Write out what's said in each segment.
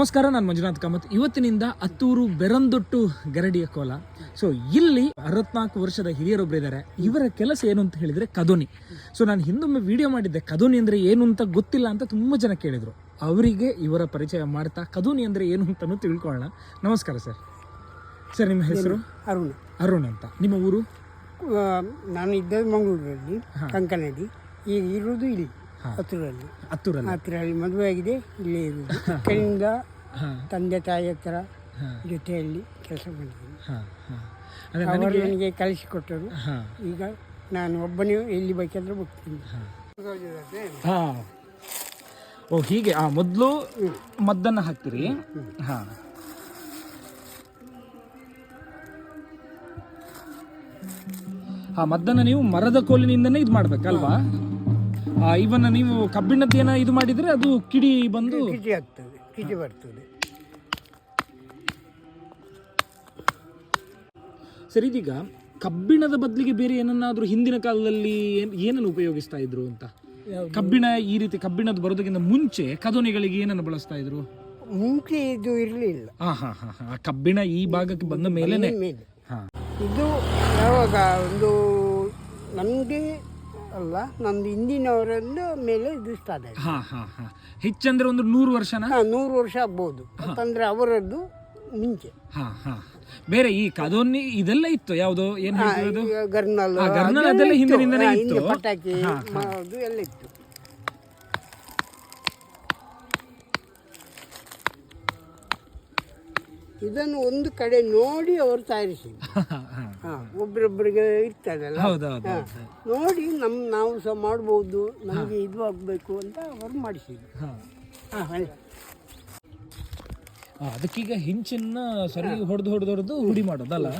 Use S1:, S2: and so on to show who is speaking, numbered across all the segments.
S1: ನಮಸ್ಕಾರ ನಾನು ಮಂಜುನಾಥ್ ಕಾಮತ್. ಇವತ್ತಿನಿಂದ ಅತ್ತೂರು ಬೆರಂದೊಟ್ಟು ಗರಡಿಯ ಕೋಲ. ಸೊ ಇಲ್ಲಿ ಅರವತ್ನಾಲ್ಕು ವರ್ಷದ ಹಿರಿಯರೊಬ್ಬರು ಇದ್ದಾರೆ ಇವರ ಕೆಲಸ ಏನು ಅಂತ ಹೇಳಿದ್ರೆ ಕದೋನಿ. ಸೊ ನಾನು ಹಿಂದೊಮ್ಮೆ ವಿಡಿಯೋ ಮಾಡಿದ್ದೆ. ಕದೋನಿ ಅಂದ್ರೆ ಏನು ಅಂತ ಗೊತ್ತಿಲ್ಲ ಅಂತ ತುಂಬಾ ಜನ ಕೇಳಿದ್ರು. ಅವರಿಗೆ ಇವರ ಪರಿಚಯ ಮಾಡ್ತಾ ಕದೋನಿ ಅಂದ್ರೆ ಏನು ಅಂತಲೂ ತಿಳ್ಕೊಳ್ಳೋಣ. ನಮಸ್ಕಾರ ಸರ್. ಸರ್ ನಿಮ್ಮ ಹೆಸರು?
S2: ಅರುಣ್.
S1: ಅರುಣ್ ಅಂತ. ನಿಮ್ಮ ಊರು?
S2: ನಾನು ಇದ್ದದ್ದು ಮಂಗಳೂರಲ್ಲಿ ಕಂಕನಡಿ ಈಗ ಇರೋದು ಇಲ್ಲಿ ಹತ್ತೂರಲ್ಲಿ.
S1: ಹತ್ತೂರಲ್ಲಿ.
S2: ಹತ್ತಿರಲ್ಲಿ ಮದುವೆ ಆಗಿದೆ ಇಲ್ಲೇ ಇರೋದು ಕಡೆಯಿಂದ ತಂದೆ ತಾಯಿ ಹತ್ರ ಜೊತೆಯಲ್ಲಿ ಕೆಲಸ ಮಾಡಿದ್ದೀನಿ.
S1: ಹಾ ಹಾ. ಅದೇ
S2: ಅವರು ನನಗೆ ಕಲಿಸಿಕೊಟ್ಟರು
S1: ಹಾ.
S2: ಈಗ ನಾನು ಒಬ್ಬನೇ ಎಲ್ಲಿ ಬೇಕಂದ್ರೆ ಹೋಗ್ತೀನಿ.
S1: ಹಾಂ. ಓ ಹೀಗೆ. ಆ ಮೊದಲು ಮದ್ದನ್ನು ಹಾಕ್ತೀರಿ? ಹಾಂ. ಆ ಮದ್ದನ್ನು ನೀವು ಮರದ ಕೋಲಿನಿಂದನೇ ಇದು ಮಾಡ್ಬೇಕಲ್ವಾ? ಇವನ್ನ ನೀವು ಕಬ್ಬಿಣದ್ದೇನ ಇದು ಮಾಡಿದ್ರೆ ಅದು ಕಿಡಿ ಬಂದು
S2: ಕಿಡಿ ಆಗ್ತದೆ. ಕಿಟಿ ಬರ್ತದೆ.
S1: ಸರಿ ಇದೀಗ ಕಬ್ಬಿಣದ ಬದಲಿಗೆ ಬೇರೆ ಏನನ್ನಾದ್ರೂ ಹಿಂದಿನ ಕಾಲದಲ್ಲಿ ಏನ್- ಏನನ್ನು ಉಪಯೋಗಿಸ್ತಾ ಇದ್ರು ಅಂತ? ಕಬ್ಬಿಣ ಈ ರೀತಿ ಕಬ್ಬಿಣದ ಬರೋದಕ್ಕಿಂತ ಮುಂಚೆ ಕದೋನಿಗಳಿಗೆ ಏನನ್ನು ಬಳಸ್ತಾ ಇದ್ರು?
S2: ಮುಂಚೆ ಇದು ಇರಲಿಲ್ಲ.
S1: ಹಾ ಹಾ ಹಾ. ಹಾ ಕಬ್ಬಿಣ ಈ ಭಾಗಕ್ಕೆ ಬಂದ ಮೇಲೆನೆ?
S2: ಮೇಲೆ. ಇದು ಯಾವಾಗ ಒಂದು ನನಗೆ ಅಲ್ಲ ನಮ್ದು ಹಿಂದಿನವರದ್ದು ಮೇಲೆ ಇದು ಸ್ಟಾರ್ಟ್ ಆಗಿದೆ
S1: ಹಾ ಹಾ ಹಾ. ಹೆಚ್ಚಂದ್ರೆ ಒಂದು ನೂರು ವರ್ಷನ?
S2: ಹಾ ನೂರು ವರ್ಷ ಆಗ್ಬೋದು. ಯಾಕಂದ್ರೆ ಅವರದ್ದು ಮುಂಚೆ.
S1: ಹಾ ಹಾ. ಬೇರೆ ಈ ಕದೋನಿ ಇದೆಲ್ಲ ಇತ್ತು ಯಾವ್ದು? ಏನು ಹೇಳ್ತಿರೋದು?
S2: ಗರ್ನಲ್.
S1: ಗರ್ನಲ್
S2: ಅದೆಲ್ಲ
S1: ಹಿಂದಿನಿಂದನೇ ಇತ್ತು.
S2: ಪಟಾಕಿ ಅದು ಎಲ್ಲ ಇತ್ತು. ಇದನ್ನು ಒಂದು ಕಡೆ ನೋಡಿ ಅವರು ತಯಾರಿಸಿ ಒಬ್ರೊಬ್ಬರಿಗೆ ಇರ್ತದಲ್ಲ?
S1: ಹೌದೌದು.
S2: ನೋಡಿ ನಮ್ ನಾವು ಸಹ ಮಾಡ್ಬೋದು ನಮಗೆ ಇದು ಆಗಬೇಕು ಅಂತ ಅವರು ಮಾಡಿಸಿದ್ರು.
S1: ಹಾಂ. ಅದಕ್ಕೀಗ ಹಿಂಚನ್ನ ಸರಿ ಹೊಡೆದು ಹೊಡೆದು ಹೊಡೆದು ಹುಡಿ ಮಾಡೋದಲ್ಲ?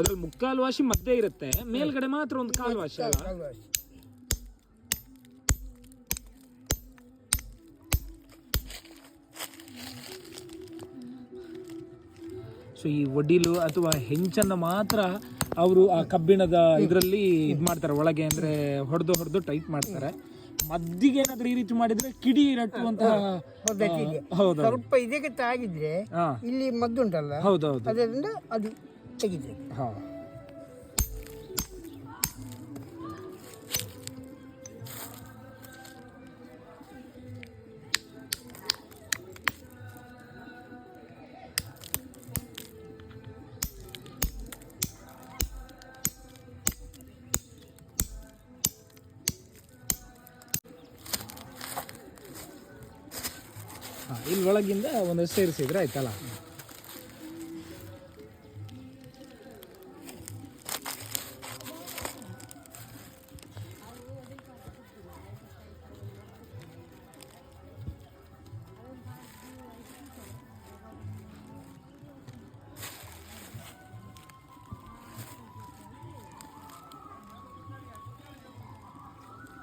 S1: ಅದ್ರಲ್ಲಿ ಮುಕ್ಕಾಲು ವಾಶಿ ಮಧ್ಯೆ ಇರುತ್ತೆ. ಮೇಲ್ಗಡೆ ಮಾತ್ರ ಒಂದು ಕಾಲು ವಾಶಿ ಅಲ್ಲ? ಸೊ ಈ ಒಡಿಲು ಅಥವಾ ಹೆಂಚನ್ನ ಮಾತ್ರ ಅವರು ಆ ಕಬ್ಬಿಣದ ಇದರಲ್ಲಿ ಇದು ಮಾಡ್ತಾರೆ. ಒಳಗೆ ಅಂದ್ರೆ ಹೊಡೆದು ಹೊಡೆದು ಟೈಟ್ ಮಾಡ್ತಾರೆ. ಮದ್ದಿಗೆ ಏನಾದ್ರೂ ಈ ರೀತಿ ಮಾಡಿದ್ರೆ ಕಿಡಿ ರಟ್ಟುವಂತಹ
S2: ಪದ್ಧತಿಗೆ.
S1: ಹೌದು
S2: ಸ್ವಲ್ಪ ಇದಕ್ಕೆ ತಾಗಿದ್ರೆ ಇಲ್ಲಿ ಮದ್ದುಂಟಲ್ಲ?
S1: ಹೌದೌದು
S2: ಅದರಿಂದ ಅದು ತೆಗಿತದೆ
S1: ಹಾ ಹಾ, ಇಲ್ಲಿ ಒಳಗಿಂದ ಒಂದಷ್ಟು ಸೇರಿಸಿದ್ರೆ ಆಯ್ತಲ್ಲ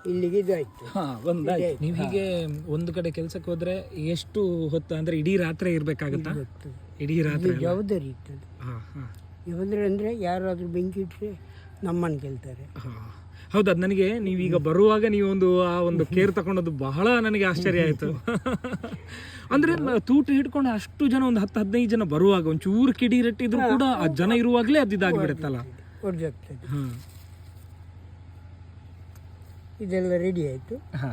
S2: ಇಲ್ಲಿಗೆ ಆಯ್ತು.
S1: ಹಾ ಒಂದಾಯ್ತು ನೀವು ಹೀಗೆ ಒಂದು ಕಡೆ ಕೆಲ್ಸಕ್ಕೆ ಹೋದ್ರೆ ಎಷ್ಟು ಹೊತ್ತು? ಅಂದ್ರೆ ಇಡೀ ರಾತ್ರಿ ಇರ್ಬೇಕಾಗತ್ತಾ?
S2: ಗೊತ್ತು.
S1: ಇಡೀ ರಾತ್ರಿ
S2: ಜವಾಬ್ದಾರಿ ಇರ್ತದೆ
S1: ಹಾ ಹಾ.
S2: ಜವಾಬ್ದಾರಿ ಅಂದ್ರೆ ಯಾರಾದ್ರೂ ಬೆಂಕಿ ಇಟ್ಟರೆ ನಮ್ಮನ್ನು ಕೇಳ್ತಾರೆ.
S1: ಹೌದಾ ಅದು ನನಗೆ ನೀವೀಗ ಬರುವಾಗ ನೀವು ಒಂದು ಆ ಒಂದು ಕೇರ್ ತಗೊಂಡದ್ದು ಬಹಳ ನನಗೆ ಆಶ್ಚರ್ಯ ಆಯಿತು. ಅಂದ್ರೆ ತೂಟ ಹಿಡ್ಕೊಂಡು ಅಷ್ಟು ಜನ ಒಂದು ಹತ್ತು ಹದಿನೈದು ಜನ ಬರುವಾಗ ಒಂಚೂರು ಕಿಡಿ ರಟ್ಟಿದ್ರು ಕೂಡ ಆ ಜನ ಇರುವಾಗಲೇ ಅದು ಇದಾಗಿಬಿಡುತ್ತಲ್ಲ
S2: ಹೊಡೆದಾಗ್ತದೆ
S1: ಹಾ.
S2: ಇದೆಲ್ಲ ರೆಡಿ ಆಯಿತು.
S1: ಹಾ.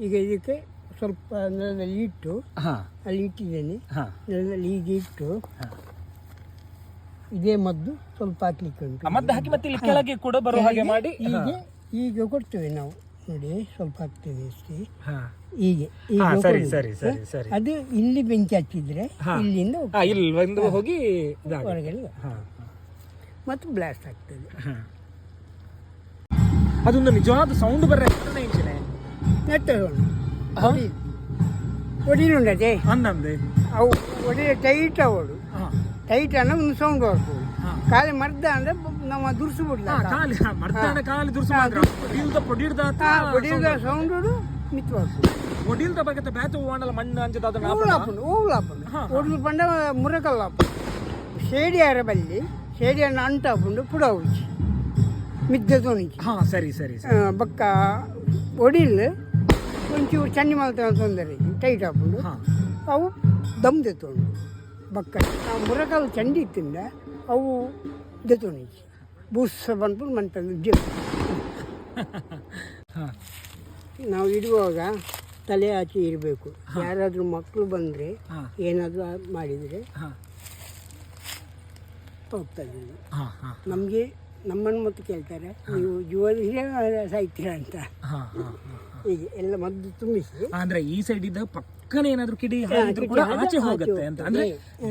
S2: ಈಗ ಇದಕ್ಕೆ ಸ್ವಲ್ಪ ನೆಲದಲ್ಲಿ ಇಟ್ಟು
S1: ಹಾ.
S2: ಅಲ್ಲಿ ಇಟ್ಟಿದ್ದೇನೆ.
S1: ಹಾ.
S2: ನೆಲದಲ್ಲಿ ಹೀಗೆ ಇಟ್ಟು
S1: ಹಾ.
S2: ಇದೇ ಮದ್ದು ಸ್ವಲ್ಪ ಹಾಕ್ಲಿಕ್ಕೆ ಉಂಟು.
S1: ಮದ್ದು ಹಾಕಿ ಮತ್ತೆ ಇಲ್ಲಿ ಕೆಳಗೆ ಕೂಡ ಬರೋ ಹಾಗೆ ಮಾಡಿ.
S2: ಹೀಗೆ ಈಗ ಕೊಡ್ತೇವೆ ನಾವು. ನೋಡಿ ಸ್ವಲ್ಪ ಹಾಕ್ತೇವೆ ಅಷ್ಟೇ.
S1: ಹಾ.
S2: ಹೀಗೆ ಈಗ
S1: ಸರಿ
S2: ಕೊಡುದು.
S1: ಸರಿ ಸರಿ ಸರಿ.
S2: ಅದು ಇಲ್ಲಿ ಬೆಂಕಿ ಹಚ್ಚಿದ್ರೆ ಇಲ್ಲಿಂದ
S1: ಹಾ ಇಲ್ಲಿ ಒಂದು ಹೋಗಿ
S2: ಹೊರಗಡೆ
S1: ಹಾ
S2: ಮತ್ತು ಬ್ಲಾಸ್ಟ್ ಆಗ್ತದೆ.
S1: ಹಾ. ಅದೊಂದು ನಿಜವಾದ ಸೌಂಡ್ ಬರ ಇಂಚಿನೆ
S2: ನೆಟ್ಟೋಣ ಒಡಿನುಂಡದೆ.
S1: ಅಂದಂದೆ
S2: ಅವು ಒಡಿಯ ಟೈಟ್ ಅವಳು. ಟೈಟ್ ಅನ್ನ ಒಂದು ಸೌಂಡ್ ಬರ್ಬೋದು
S1: ಹಾ.
S2: ಖಾಲಿ ಮರ್ದ ಅಂದ್ರೆ ನಮ್ಮ ದುರ್ಸು ಬಿಡ್ಲ
S1: ಹಾ, ಕಾಲಿ ಹಾ, ಮರ್ದಾನ ಕಾಲಿ ದುರ್ಸು ಮಾತ್ರ. ಹೊಡಿಲ್ದ ಪೊಡಿಡ್ದ
S2: ಒಡಿಲ್ದ ಸೌಂಡ್ ಮಿತ್ವಾಗ್ತದೆ
S1: ಒಡಿಲ್ದ ಬಗ್ಗೆ ಬ್ಯಾತು ಹೂವಣ್ಣಲ ಮಣ್ಣು ಅಂಜದ ಅದನ್ನ
S2: ಓಲಾಪುಂಡು ಓಲಾಪುಂಡು ಒಡ್ಲು ಪಂಡ ಮುರಕಲ್ಲಾಪುಂಡು ಸೇಡಿಯಾರ ಬಲ್ಲಿ ಶೇಡಿಯನ್ನು ಅಂಟಾಪುಂಡು ಪುಡವುಚಿ ಮಿದ್ದೆ ತೋಣಿಚಿ
S1: ಹಾಂ ಸರಿ ಸರಿ
S2: ಬಕ್ಕ ಬೊಕ್ಕ ಒಡಿಲ್ ಒಂಚೂರು ಚನ್ನಿ ಮಲ್ತನ ತೊಂದರೆ ಟೈಟ್ ಹಾಕೊಂಡು
S1: ಹಾಂ.
S2: ಅವು ದಮ್ ದೆತ್ತೋಂಡು ಬಕ್ಕ. ಆ ಮುರಕಲ್ ಚಂಡಿ ಇತ್ತಿಂದ ಅವು ದೆತ್ತೋಣಿಚಿ ಬೂಸ ಬಂದ್ಬಿಟ್ಟು ಮಂತಂದು ಜಿ
S1: ಹಾ
S2: ನಾವು ಇಡುವಾಗ ತಲೆ ಆಚೆ ಇರಬೇಕು. ಯಾರಾದರೂ ಮಕ್ಕಳು ಬಂದರೆ
S1: ಹಾ.
S2: ಏನಾದರೂ ಮಾಡಿದರೆ
S1: ಹಾ.
S2: ಹೋಗ್ತದೆ
S1: ಹಾ ಹಾ.
S2: ನಮಗೆ ನಮ್ಮನ್ನು ಮತ್ತೆ ಕೇಳ್ತಾರೆ ನೀವು ಜೀವನ ಸಾಯ್ತೀರಾ ಅಂತ.
S1: ಹಾ ಹಾ
S2: ಹೀಗೆ ಎಲ್ಲ ಮದ್ದು ತುಂಬಿಸಿ.
S1: ಅಂದ್ರೆ ಈ ಸೈಡ್ ಇದ್ದ ಪಕ್ಕನೆ ಏನಾದ್ರು ಕಿಡಿ ಹಾಕಿದ್ರು ಕೂಡ ಆಚೆ
S2: ಆಚೆ
S1: ಹೋಗುತ್ತೆ ಅಂತ. ಅಂದ್ರೆ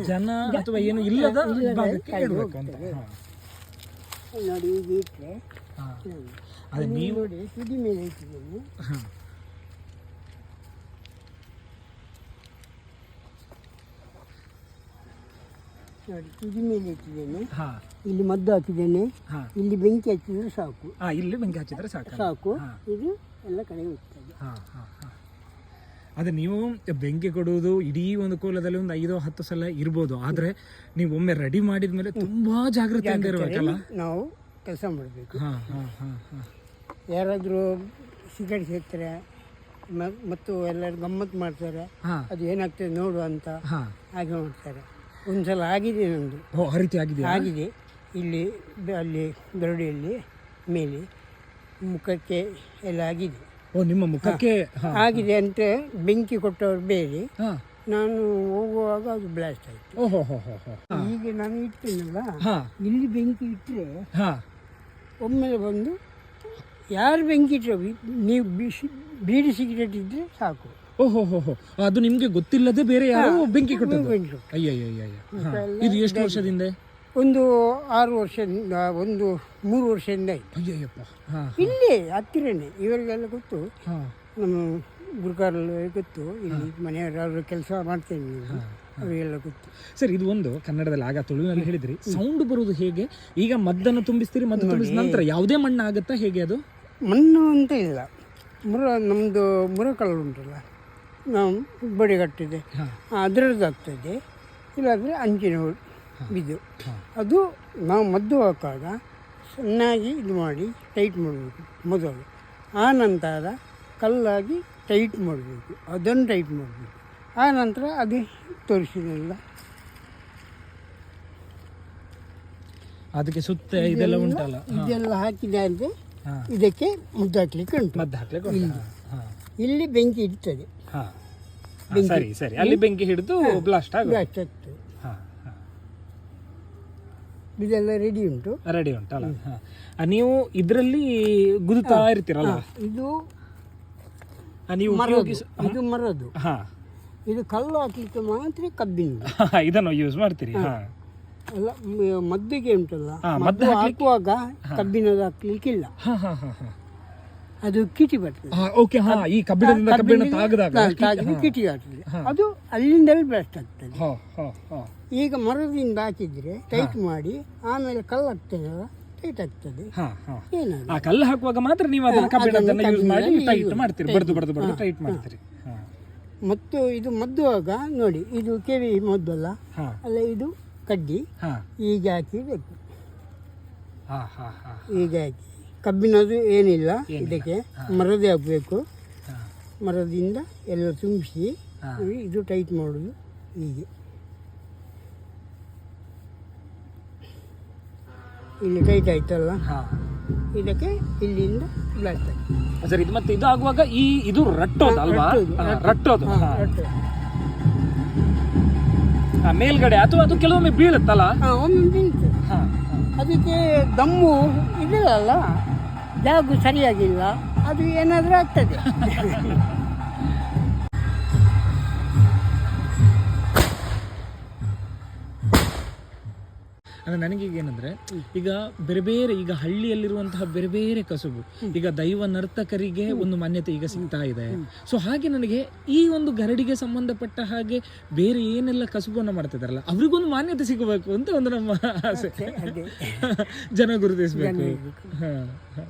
S1: ಜನ ಅಥವಾ ಏನು ಇಲ್ಲದ ಭಾಗಕ್ಕೆ ಇಡ್ಬೇಕು ಅಂತ. ಹಾ.
S2: ನೋಡಿ ಈಗ ಇಟ್ಟರೆ
S1: ಹಾ. ಅದೇ ನೀವು
S2: ನೋಡಿ ತುದಿ ಮೇಲೆ ಇಟ್ಟಿದ್ದೀನಿ.
S1: ಹಾ.
S2: ನೋಡಿ ತುದಿ ಮೇಲೆ ಇಟ್ಟಿದ್ದೇನೆ.
S1: ಹಾ.
S2: ಇಲ್ಲಿ ಮದ್ದು ಹಾಕಿದ್ದೇನೆ.
S1: ಹಾ.
S2: ಇಲ್ಲಿ ಬೆಂಕಿ ಹಚ್ಚಿದ್ರೆ ಸಾಕು.
S1: ಹಾ ಇಲ್ಲಿ ಬೆಂಕಿ ಹಚ್ಚಿದ್ರೆ ಸಾಕು.
S2: ಸಾಕು. ಇದು ಎಲ್ಲ ಕಡೆ ಹೋಗ್ತದೆ.
S1: ಹಾ ಹಾ ಹಾ. ಅದೇ ನೀವು ಬೆಂಕಿ ಕೊಡುವುದು ಇಡೀ ಒಂದು ಕೋಲದಲ್ಲಿ ಒಂದು ಐದು ಹತ್ತು ಸಲ ಇರ್ಬೋದು. ಆದ್ರೆ ನೀವು ಒಮ್ಮೆ ರೆಡಿ ಮಾಡಿದ ಮೇಲೆ ತುಂಬಾ ಜಾಗೃತಿಯಿಂದ ಇರಬೇಕಲ್ಲ
S2: ನಾವು ಕೆಲಸ ಮಾಡಬೇಕು.
S1: ಹಾ ಹಾ ಹಾ ಹಾ.
S2: ಯಾರಾದರೂ ಸಿಗರೇಟ್ ಸೇರ್ತಾರೆ ಮತ್ತು ಎಲ್ಲರೂ ಗಮ್ಮತ್ತು ಮಾಡ್ತಾರೆ ಅದು ಏನಾಗ್ತದೆ ನೋಡು ಅಂತ ಹಾಗೆ ಮಾಡ್ತಾರೆ. ಒಂದ್ಸಲ ಆಗಿದೆ ನಂದು
S1: ಓ ಆ ರೀತಿ ಆಗಿದೆಯಾ?
S2: ಆಗಿದೆ. ಇಲ್ಲಿ ಬ- ಅಲ್ಲಿ ದರಡಿಯಲ್ಲಿ ಮೇಲೆ ಮುಖಕ್ಕೆ ಎಲ್ಲ ಆಗಿದೆ.
S1: ಓ ನಿಮ್ಮ ಮುಖಕ್ಕೆ? ಹಾ.
S2: ಆಗಿದೆ ಅಂತ ಬೆಂಕಿ ಕೊಟ್ಟವರು ಬೇರೆ
S1: ಹಾ.
S2: ನಾನು ಹೋಗುವಾಗ ಅದು ಬ್ಲಾಸ್ಟ್ ಆಯ್ತು.
S1: ಓಹೋ ಹೋ ಹೋ ಹೋ
S2: ಈಗ ನಾನು ಇಟ್ಟೇನಲ್ಲ
S1: ಹಾ.
S2: ಇಲ್ಲಿ ಬೆಂಕಿ ಇಟ್ಟರೆ
S1: ಹಾ.
S2: ಒಮ್ಮೆಲೆ ಬಂದು ಯಾರು ಬೆಂಕಿ ಇಟ್ಟರು ನೀವು ಬಿಸಿ ಬೀಡಿ ಸಿಗರೇಟ್ ಇದ್ದರೆ ಸಾಕು.
S1: ಓಹೋ ಹೋ ಹೋ ಅದು ನಿಮ್ಗೆ ಗೊತ್ತಿಲ್ಲದೆ ಬೇರೆ ಯಾರೋ ಬೆಂಕಿ ಕೊಟ್ಟದ್ದು.
S2: ಬೆಂಕಿ ಕೊಟ್ಟು.
S1: ಅಯ್ಯಯ್ಯಯ್ಯ ಇದು ಎಷ್ಟು ವರ್ಷದಿಂದ?
S2: ಒಂದು ಆರು ವರ್ಷದಿಂದ ಒಂದು ಮೂರು ವರ್ಷದಿಂದ ಆಯ್ತು.
S1: ಅಯ್ಯಯ್ಯಪ್ಪ.
S2: ಇಲ್ಲೇ ಹತ್ತಿರನೇ. ಇವರಿಗೆಲ್ಲ ಗೊತ್ತು. ನಮ್ಮ ಗುರುಕಾರಲ್ಲಿ ಗೊತ್ತು. ಇಲ್ಲಿ ಮನೆಯವರಾದ್ರು ಕೆಲಸ ಮಾಡ್ತೇನೆ ಅವೆಲ್ಲ ಅವರಿಗೆಲ್ಲ ಗೊತ್ತು.
S1: ಸರ್ ಇದು ಒಂದು ಕನ್ನಡದಲ್ಲಿ ಆಗ ತುಳುವಿನಲ್ಲಿ ಹೇಳಿದ್ರಿ. ಸೌಂಡ್ ಬರುವುದು ಹೇಗೆ? ಈಗ ಮದ್ದನ್ನು ತುಂಬಿಸ್ತೀರಿ ಮದ್ದು ತುಂಬಿಸಿದ ನಂತರ ಯಾವುದೇ ಮಣ್ಣು ಆಗುತ್ತಾ ಹೇಗೆ ಅದು?
S2: ಮಣ್ಣು ಅಂತ ಇಲ್ಲ. ಮುರ ನಮ್ಮದು ಮುರಕಲ್ಲು ಉಂಟಲ್ಲ ನಾವು ಬಡಿಗಟ್ಟಿದೆ.
S1: ಕಟ್ಟಿದೆ
S2: ಅದರದ್ದು ಆಗ್ತದೆ ಇಲ್ಲಾಂದರೆ ಅಂಚಿನ ಬಿದ್ದು ಅದು ನಾವು ಮದ್ದು ಹಾಕುವಾಗ ಚೆನ್ನಾಗಿ ಇದು ಮಾಡಿ ಟೈಟ್ ಮಾಡಬೇಕು ಮೊದಲು. ಆ ನಂತರ ಕಲ್ಲಾಗಿ ಟೈಟ್ ಮಾಡಬೇಕು. ಅದನ್ನು ಟೈಟ್ ಮಾಡಬೇಕು. ಆ ನಂತರ ಅದೇ ತೋರಿಸಿದೆಲ್ಲ.
S1: ಅದಕ್ಕೆ ಸುತ್ತ ಇದೆಲ್ಲ ಉಂಟಲ್ಲ.
S2: ಇದೆಲ್ಲ ಹಾಕಿದೆ ಅಂದರೆ ಇದಕ್ಕೆ ಮುದ್ದಾಕ್ಲಿಕ್ಕೆ ಉಂಟು.
S1: ಮದ್ದು ಹಾಕ್ಲಿಕ್ಕೆ
S2: ಇಲ್ಲಿ. ಬೆಂಕಿ ಇರ್ತದೆ.
S1: ಸರಿ ಸರಿ. ಅಲ್ಲಿ ಬೆಂಕಿ ಹಿಡಿದು ಬ್ಲಾಸ್ಟ್ ಆಗುತ್ತೆ
S2: ಇದೆಲ್ಲ ರೆಡಿ ಉಂಟು.
S1: ರೆಡಿ ಉಂಟಲ್ಲ ನೀವು ಇದರಲ್ಲಿ ಗುದುತಾ ಇರ್ತೀರಲ್ಲ?
S2: ಇದು
S1: ನೀವು
S2: ಇದು ಮರದು.
S1: ಹಾ.
S2: ಇದು ಕಲ್ಲು ಹಾಕ್ಲಿಕ್ಕೆ ಮಾತ್ರ ಕಬ್ಬಿನ.
S1: ಇದನ್ನು ಯೂಸ್ ಮಾಡ್ತೀರಿ.
S2: ಅಲ್ಲ ಮದ್ದಿಗೆ ಉಂಟಲ್ಲ. ಮದ್ದು ಹಾಕುವಾಗ ಕಬ್ಬಿನದು ಹಾಕ್ಲಿಕ್ಕಿಲ್ಲ. ಅದು ಕಿಟಿ ಬರ್ತದೆ.
S1: ಓಕೆ ಹಾ ಈ ಕಬ್ಬಿಣದಿಂದ ಕಬ್ಬಿಣ ತಾಗದಾಗ
S2: ಕಿಟಿ ಆಗ್ತದೆ. ಅದು ಅಲ್ಲಿಂದಲೇ ಬ್ಲಾಸ್ಟ್ ಆಗ್ತದೆ. ಈಗ ಮರದಿಂದ ಹಾಕಿದ್ರೆ ಟೈಟ್ ಮಾಡಿ ಆಮೇಲೆ ಕಲ್ಲು ಹಾಕ್ತದಲ್ಲ ಟೈಟ್ ಆಗ್ತದೆ.
S1: ಆ ಕಲ್ಲು ಹಾಕುವಾಗ ಮಾತ್ರ ನೀವು ಅದನ್ನು ಕಬ್ಬಿಣದನ್ನ ಯೂಸ್ ಮಾಡಿ ಟೈಟ್ ಮಾಡ್ತೀರಿ ಬಡ್ದು ಬಡ್ದು ಬಡ್ದು ಟೈಟ್ ಮಾಡ್ತೀರಿ.
S2: ಮತ್ತು ಇದು ಮದ್ದುವಾಗ ನೋಡಿ ಇದು ಕೆವಿ ಮದ್ದಲ್ಲ ಅಲ್ಲ? ಇದು ಕಡ್ಡಿ.
S1: ಈಗ
S2: ಹಾಕಿ ಬೇಕು.
S1: ಹಾ ಹಾ ಹಾ
S2: ಹೀಗೆ ಹಾಕಿ. ಕಬ್ಬಿನದು ಏನಿಲ್ಲ ಇದಕ್ಕೆ. ಮರದೇ ಹಾಕಬೇಕು.
S1: ಹಾ.
S2: ಮರದಿಂದ ಎಲ್ಲ ತುಂಬಿಸಿ ಇದು ಟೈಟ್ ಮಾಡೋದು ಹೀಗೆ. ಇಲ್ಲಿ ಟೈಟ್ ಆಯ್ತಲ್ಲ? ಇದಕ್ಕೆ ಇಲ್ಲಿಂದ
S1: ಸರಿ ಇದು ಮತ್ತೆ ಇದು ಆಗುವಾಗ ಈ ಇದು ರಟ್ಟೋದು ಅಲ್ವಾ?
S2: ರಟ್ಟೋದು.
S1: ಮೇಲ್ಗಡೆ ಅಥವಾ ಅದು ಕೆಲವೊಮ್ಮೆ ಬೀಳುತ್ತಲ್ಲ?
S2: ಒಮ್ಮೆ ಬೀಳ್ತದೆ. ಅದಕ್ಕೆ ದಮ್ಮು ಇದೆಯಲ್ಲ ಜಾಗು ಸರಿಯಾಗಿಲ್ಲ. ಅದು ಏನಾದರೂ ಆಗ್ತದೆ.
S1: ಅಂದ್ರೆ ನನಗೀಗ ಏನಂದ್ರೆ ಈಗ ಬೇರೆ ಬೇರೆ ಈಗ ಹಳ್ಳಿಯಲ್ಲಿರುವಂತಹ ಬೇರೆ ಬೇರೆ ಕಸುಬು ಈಗ ದೈವ ನರ್ತಕರಿಗೆ ಒಂದು ಮಾನ್ಯತೆ ಈಗ ಸಿಗ್ತಾ ಇದೆ. ಸೊ ಹಾಗೆ ನನಗೆ ಈ ಒಂದು ಗರಡಿಗೆ ಸಂಬಂಧಪಟ್ಟ ಹಾಗೆ ಬೇರೆ ಏನೆಲ್ಲ ಕಸುಬನ್ನು ಮಾಡ್ತಿದಾರಲ್ಲ ಅವ್ರಿಗೊಂದು ಮಾನ್ಯತೆ ಸಿಗಬೇಕು ಅಂತ ಒಂದು ನಮ್ಮ ಆಸೆ. ಜನ ಗುರುತಿಸಬೇಕು. ಹಾ, ಹಾ.